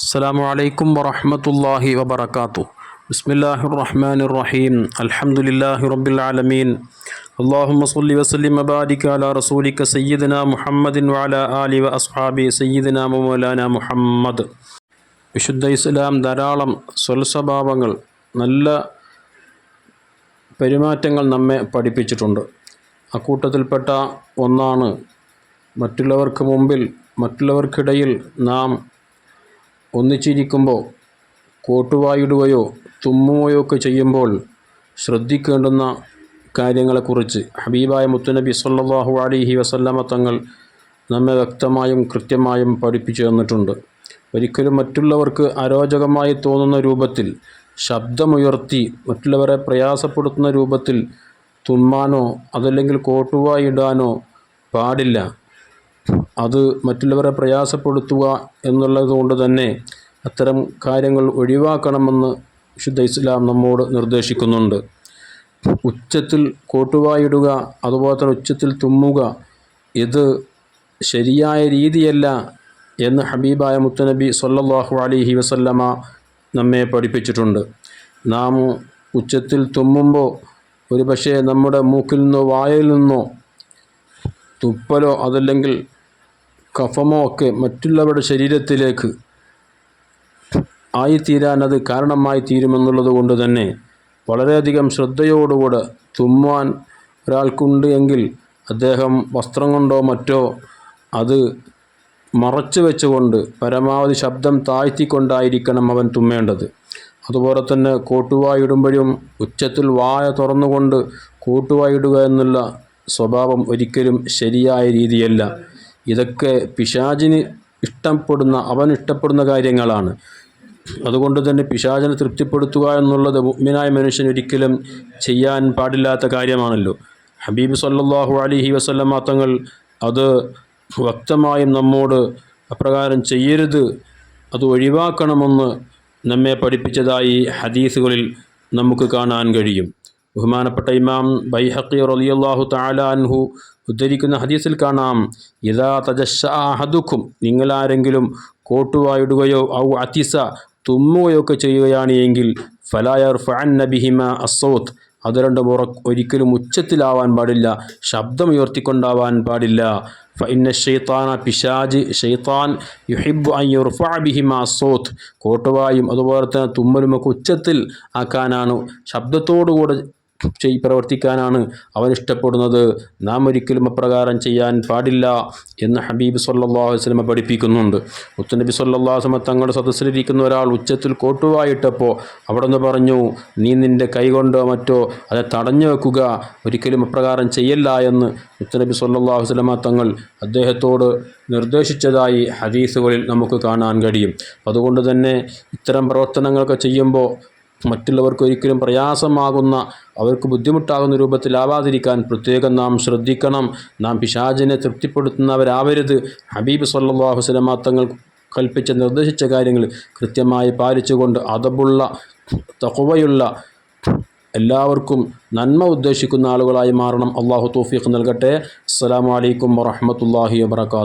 അസ്സാം വലൈക്കും വറഹമത്തല്ലാഹി വബർക്കാത്തു ബിസ്മില്ലാഹി റഹ്മാൻ റഹീം അലഹമുല്ലാഹി റബുലാലമീൻ അള്ളാഹുമ സല്ലി വസ്ലിം അബാരിക് അല റസൂലിക്ക സയ്യിദന മുഹമ്മദിൻ വാല അലി വ അസ്ഹാബി സയ്യിദന മൗലാന മുഹമ്മദ്. വിശുദ്ധ ഇസ്ലാം ധാരാളം സ്വൽസ്വഭാവങ്ങൾ നല്ല പെരുമാറ്റങ്ങൾ നമ്മെ പഠിപ്പിച്ചിട്ടുണ്ട്. അക്കൂട്ടത്തിൽപ്പെട്ട ഒന്നാണ് മറ്റുള്ളവർക്ക് മുമ്പിൽ മറ്റുള്ളവർക്കിടയിൽ നാം ഒന്നിച്ചിരിക്കുമ്പോൾ കോട്ടുവായിടുകയോ തുമ്മുകയോ ഒക്കെ ചെയ്യുമ്പോൾ ശ്രദ്ധിക്കേണ്ടുന്ന കാര്യങ്ങളെക്കുറിച്ച് ഹബീബായ മുത്തുനബി സല്ലാഹു അലിഹി വസല്ലമ തങ്ങൾ നമ്മെ വ്യക്തമായും കൃത്യമായും പഠിപ്പിച്ചു തന്നിട്ടുണ്ട്. ഒരിക്കലും മറ്റുള്ളവർക്ക് അരോചകമായി തോന്നുന്ന രൂപത്തിൽ ശബ്ദമുയർത്തി മറ്റുള്ളവരെ പ്രയാസപ്പെടുത്തുന്ന രൂപത്തിൽ തുമ്മാനോ അതല്ലെങ്കിൽ കോട്ടുവായിടാനോ പാടില്ല. അത് മറ്റുള്ളവരെ പ്രയാസപ്പെടുത്തുക എന്നുള്ളത് കൊണ്ട് തന്നെ അത്തരം കാര്യങ്ങൾ ഒഴിവാക്കണമെന്ന് വിശുദ്ധ ഇസ്ലാം നമ്മോട് നിർദ്ദേശിക്കുന്നുണ്ട്. ഉച്ചത്തിൽ കോട്ടുവായിടുക അതുപോലെ തന്നെ ഉച്ചത്തിൽ തുമ്മുക ഇത് ശരിയായ രീതിയല്ല എന്ന് ഹബീബായ മുത്തനബി സല്ലാഹു അലിഹി വസല്ലമ നമ്മെ പഠിപ്പിച്ചിട്ടുണ്ട്. നാം ഉച്ചത്തിൽ തുമ്മുമ്പോൾ ഒരു പക്ഷേ നമ്മുടെ മൂക്കിൽ നിന്നോ വായിൽ നിന്നോ തുപ്പലോ അതല്ലെങ്കിൽ കഫമോ ഒക്കെ മറ്റുള്ളവരുടെ ശരീരത്തിലേക്ക് ആയിത്തീരാൻ അത് കാരണമായി തീരുമെന്നുള്ളത് കൊണ്ട് തന്നെ വളരെയധികം ശ്രദ്ധയോടുകൂടെ തുമ്മാൻ ഒരാൾക്കുണ്ട് എങ്കിൽ അദ്ദേഹം വസ്ത്രം കൊണ്ടോ മറ്റോ അത് മറച്ചു വെച്ചുകൊണ്ട് പരമാവധി ശബ്ദം താഴ്ത്തിക്കൊണ്ടായിരിക്കണം അവൻ തുമ്മേണ്ടത്. അതുപോലെ തന്നെ കോട്ടുവായിടുമ്പോഴും ഉച്ചത്തിൽ വായ തുറന്നുകൊണ്ട് കോട്ടുവായിടുക എന്നുള്ള സ്വഭാവം ഒരിക്കലും ശരിയായ രീതിയല്ല. ഇതൊക്കെ പിശാചിന് ഇഷ്ടപ്പെടുന്ന അവൻ ഇഷ്ടപ്പെടുന്ന കാര്യങ്ങളാണ്. അതുകൊണ്ട് തന്നെ പിശാചിനെ തൃപ്തിപ്പെടുത്തുക എന്നുള്ളത് മുഗ്മിനായ മനുഷ്യൻ ഒരിക്കലും ചെയ്യാൻ പാടില്ലാത്ത കാര്യമാണല്ലോ. ഹബീബ് സല്ലാഹു അലിഹി വസല്ലമ തങ്ങൾ അത് വ്യക്തമായും നമ്മോട് അപ്രകാരം ചെയ്യരുത്. അത് ഒഴിവാക്കണമെന്ന് നമ്മെ പഠിപ്പിച്ചതായി ഹദീസുകളിൽ നമുക്ക് കാണാൻ കഴിയും. ബഹുമാനപ്പെട്ട ഇമാം ബൈഹക്കി റലിയാഹു താലാൻഹു ഉദ്ധരിക്കുന്ന ഹദീസിൽ കാണാം യഥാ തജഷാഹദുഖും നിങ്ങളാരെങ്കിലും കോട്ടുവായിടുകയോ ഔ അതിസ തുമ്മുകയോ ഒക്കെ ചെയ്യുകയാണ് എങ്കിൽ ഫലായർ ഫാൻ നബിഹിമ അസൗത്ത് അത് രണ്ടും ഉറ ഒരിക്കലും ഉച്ചത്തിലാവാൻ പാടില്ല ശബ്ദമുയർത്തിക്കൊണ്ടാവാൻ പാടില്ല. ഫഇന്ന ഷെയ്ത്താന പിശാജ് ഷെയ്ത്താൻ യുഹിബ് ബിഹിമ സോത്ത് കോട്ടുവായും അതുപോലെ തന്നെ തുമ്മലുമൊക്കെ ഉച്ചത്തിൽ ആക്കാനാണ്. ശബ്ദത്തോടുകൂടെ ചെയ് പ്രവർത്തിക്കാനാണ് അവൻ ഇഷ്ടപ്പെടുന്നത്. നാം ഒരിക്കലും അപ്രകാരം ചെയ്യാൻ പാടില്ല എന്ന് ഹബീബ് സല്ലല്ലാഹു വസ്ലമ പഠിപ്പിക്കുന്നുണ്ട്. മുത്തനബി സല്ലല്ലാഹു വസ്ലമ തങ്ങളുടെ സദസ്സിലിരിക്കുന്ന ഒരാൾ ഉച്ചത്തിൽ കോട്ടുവായിട്ടപ്പോൾ അവിടെ നിന്ന് പറഞ്ഞു നീ നിന്റെ കൈകൊണ്ടോ മറ്റോ അതെ തടഞ്ഞു വെക്കുക. ഒരിക്കലും അപ്രകാരം ചെയ്യല്ല എന്ന് മുത്തനബി സല്ലല്ലാഹു വസ്ലമ തങ്ങൾ അദ്ദേഹത്തോട് നിർദ്ദേശിച്ചതായി ഹദീസുകളിൽ നമുക്ക് കാണാൻ കഴിയും. അതുകൊണ്ട് തന്നെ ഇത്തരം പ്രവർത്തനങ്ങളൊക്കെ ചെയ്യുമ്പോൾ മറ്റുള്ളവർക്ക് ഒരിക്കലും പ്രയാസമാകുന്ന അവർക്ക് ബുദ്ധിമുട്ടാകുന്ന രൂപത്തിലാവാതിരിക്കാൻ പ്രത്യേകം നാം ശ്രദ്ധിക്കണം. നാം പിശാചിനെ തൃപ്തിപ്പെടുത്തുന്നവരാവരുത്. ഹബീബ് സല്ലാഹു അലൈഹി വസല്ലമ തങ്ങൾ കൽപ്പിച്ച നിർദ്ദേശിച്ച കാര്യങ്ങൾ കൃത്യമായി പാലിച്ചുകൊണ്ട് അതബുള്ള തകവയുള്ള എല്ലാവർക്കും നന്മ ഉദ്ദേശിക്കുന്ന ആളുകളായി മാറണം. അള്ളാഹു തോഫീഖ് നൽകട്ടെ. അസ്സാം അലൈക്കും വറഹ്മത്തുള്ളാഹി വബറകാതുഹു.